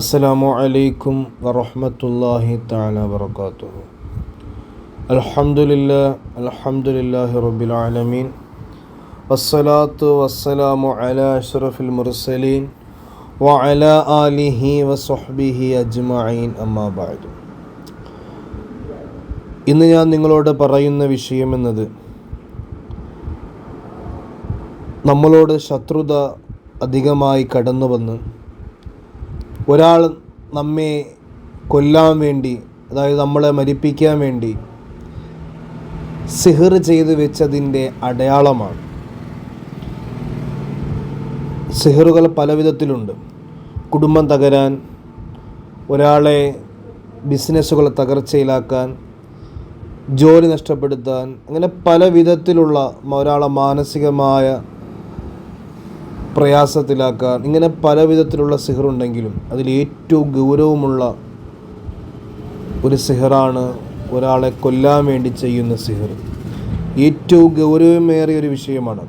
അസ്സലാമു അലൈക്കും വറഹമത്തല്ലാഹി താല വർക്കാത്തു അലഹമുല്ല അൽഹംദുലില്ലാഹി റബ്ബിൽ ആലമീൻ. വസ്സലാത്തു വസ്സലാമു അല അഷ്റഫിൽ മുർസലീൻ വ ആലിഹി വസ്ഹബിഹി അജ്മഈൻ. അമ്മാബായു ഇന്ന് ഞാൻ നിങ്ങളോട് പറയുന്ന വിഷയമെന്നത് നമ്മളോട് ശത്രുത അധികമായി കടന്നു വന്ന് ഒരാൾ നമ്മെ കൊല്ലാൻ വേണ്ടി അതായത് നമ്മളെ മരിപ്പിക്കാൻ വേണ്ടി സിഹർ ചെയ്ത് വെച്ചതിന്റെ അടയാളമാണ്. സിഹറുകൾ പല വിധത്തിലുണ്ട് കുടുംബം തകരാൻ ഒരാളെ ബിസിനസ്സുകൾ തകർച്ചയിലാക്കാൻ ജോലി നഷ്ടപ്പെടുത്താൻ അങ്ങനെ പല വിധത്തിലുള്ള ഒരാളെ മാനസികമായ പ്രയാസത്തിലാക്കാൻ ഇങ്ങനെ പല വിധത്തിലുള്ള സിഹറുണ്ടെങ്കിലും അതിലേറ്റവും ഗൗരവമുള്ള ഒരു സിഹറാണ് ഒരാളെ കൊല്ലാൻ വേണ്ടി ചെയ്യുന്ന സിഹർ. ഏറ്റവും ഗൗരവമേറിയ ഒരു വിഷയമാണ്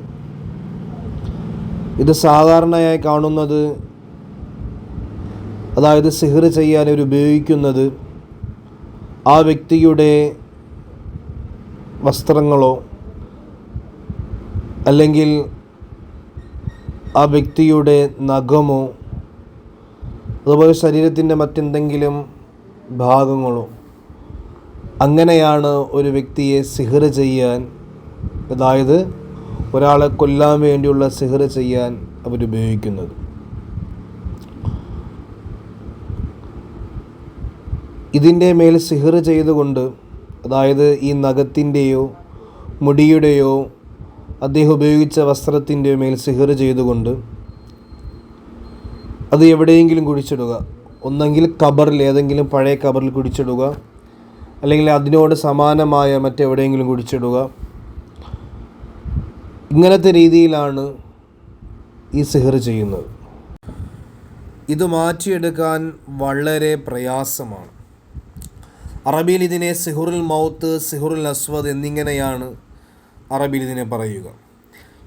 ഇത് സാധാരണയായി കാണുന്നത് അതായത് സിഹർ ചെയ്യാൻ ഒരു ഉപയോഗിക്കുന്നത് ആ വ്യക്തിയുടെ വസ്ത്രങ്ങളോ അല്ലെങ്കിൽ ആ വ്യക്തിയുടെ നഖമോ അതുപോലെ ശരീരത്തിന്റെ മറ്റെന്തെങ്കിലും ഭാഗങ്ങളോ അങ്ങനെയാണ് ഒരു വ്യക്തിയെ സിഹർ ചെയ്യാൻ അതായത് ഒരാളെ കൊല്ലാൻ വേണ്ടിയുള്ള സിഹർ ചെയ്യാൻ അവരുപയോഗിക്കുന്നത് ഇതിന്റെ മേൽ സിഹർ ചെയ്തുകൊണ്ട് അതായത് ഈ നഖത്തിന്റെയോ മുടിയുടെയോ അദ്ദേഹം ഉപയോഗിച്ച വസ്ത്രത്തിന്റെ മേൽ സിഹർ ചെയ്തുകൊണ്ട് അത് എവിടെയെങ്കിലും കുഴിച്ചിടുക. ഒന്നെങ്കിൽ കബറിൽ ഏതെങ്കിലും പഴയ കബറിൽ കുഴിച്ചിടുക. അല്ലെങ്കിൽ അതിനോട് സമാനമായ മറ്റെവിടെയെങ്കിലും കുഴിച്ചിടുക. ഇങ്ങനത്തെ രീതിയിലാണ് ഈ സിഹർ ചെയ്യുന്നത്. ഇത് മാറ്റിയെടുക്കാൻ വളരെ പ്രയാസമാണ്. അറബിയിൽ ഇതിനെ സിഹുറുൽ മൗത്ത് സിഹുറുൽ അസ്വദ് എന്നിങ്ങനെയാണ് അറബിയിൽ ഇതിനെ പറയുക.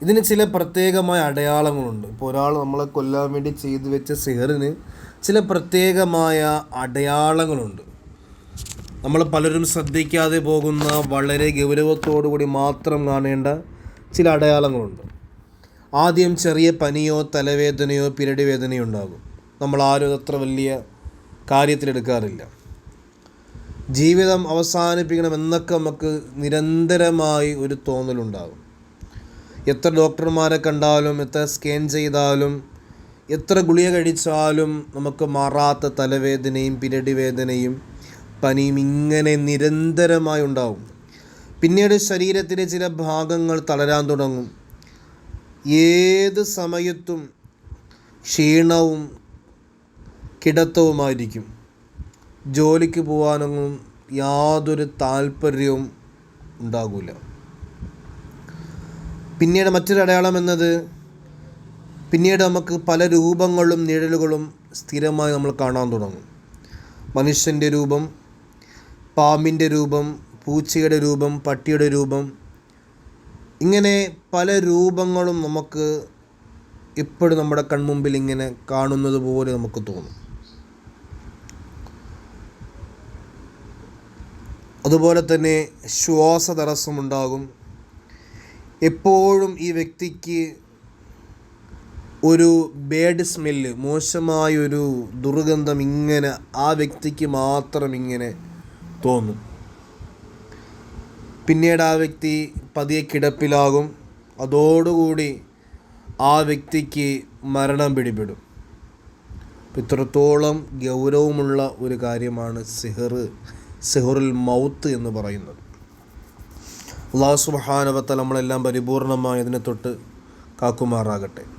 ഇതിന് ചില പ്രത്യേകമായ അടയാളങ്ങളുണ്ട്. ഇപ്പോൾ ഒരാൾ നമ്മളെ കൊല്ലാൻ വേണ്ടി ചെയ്തു വെച്ച സെഹറിന് ചില പ്രത്യേകമായ അടയാളങ്ങളുണ്ട്. നമ്മൾ പലരും ശ്രദ്ധിക്കാതെ പോകുന്ന വളരെ ഗൗരവത്തോടു കൂടി മാത്രം കാണേണ്ട ചില അടയാളങ്ങളുണ്ട്. ആദ്യം ചെറിയ പനിയോ തലവേദനയോ പിരടി വേദനയോ ഉണ്ടാകും. നമ്മൾ ആരും അത്ര വലിയ കാര്യത്തിലെടുക്കാറില്ല. ജീവിതം അവസാനിപ്പിക്കണം എന്നൊക്കെ നമുക്ക് നിരന്തരമായി ഒരു തോന്നലുണ്ടാകും. എത്ര ഡോക്ടർമാരെ കണ്ടാലും എത്ര സ്കാൻ ചെയ്താലും എത്ര ഗുളിക കഴിച്ചാലും നമുക്ക് മാറാത്ത തലവേദനയും പിരടി വേദനയും പനിയും ഇങ്ങനെ നിരന്തരമായി ഉണ്ടാവും. പിന്നീട് ശരീരത്തിലെ ചില ഭാഗങ്ങൾ തളരാൻ തുടങ്ങും. ഏത് സമയത്തും ക്ഷീണവും കിടത്തവുമായിരിക്കും. ജോലിക്ക് പോകാനൊന്നും യാതൊരു താല്പര്യവും ഉണ്ടാകില്ല പിന്നീട് മറ്റൊരു അടയാളം എന്നത് പിന്നീട് നമുക്ക് പല രൂപങ്ങളും നിഴലുകളും സ്ഥിരമായി നമ്മൾ കാണാൻ തുടങ്ങും. മനുഷ്യന്റെ രൂപം പാമ്പിന്റെ രൂപം പൂച്ചയുടെ രൂപം പട്ടിയുടെ രൂപം ഇങ്ങനെ പല രൂപങ്ങളും നമുക്ക് ഇപ്പോഴും നമ്മുടെ കൺമുമ്പിൽ ഇങ്ങനെ കാണുന്നത് പോലെ നമുക്ക് തോന്നും. അതുപോലെ തന്നെ ശ്വാസ തടസ്സമുണ്ടാകും. എപ്പോഴും ഈ വ്യക്തിക്ക് ഒരു ബേഡ് സ്മെല്ല് മോശമായൊരു ദുർഗന്ധം ഇങ്ങനെ ആ വ്യക്തിക്ക് മാത്രം ഇങ്ങനെ തോന്നും. പിന്നീട് ആ വ്യക്തി പതിയെ കിടപ്പിലാകും. അതോടുകൂടി ആ വ്യക്തിക്ക് മരണം പിടിപെടും. ഇത്രത്തോളം ഗൗരവമുള്ള ഒരു കാര്യമാണ് സിഹർ സിഹറുൽ മൗത്ത് എന്ന് പറയുന്നത്. അള്ളാഹു സുബാനവത്ത നമ്മളെല്ലാം പരിപൂർണമായതിനെ തൊട്ട് കാക്കുമാറാകട്ടെ.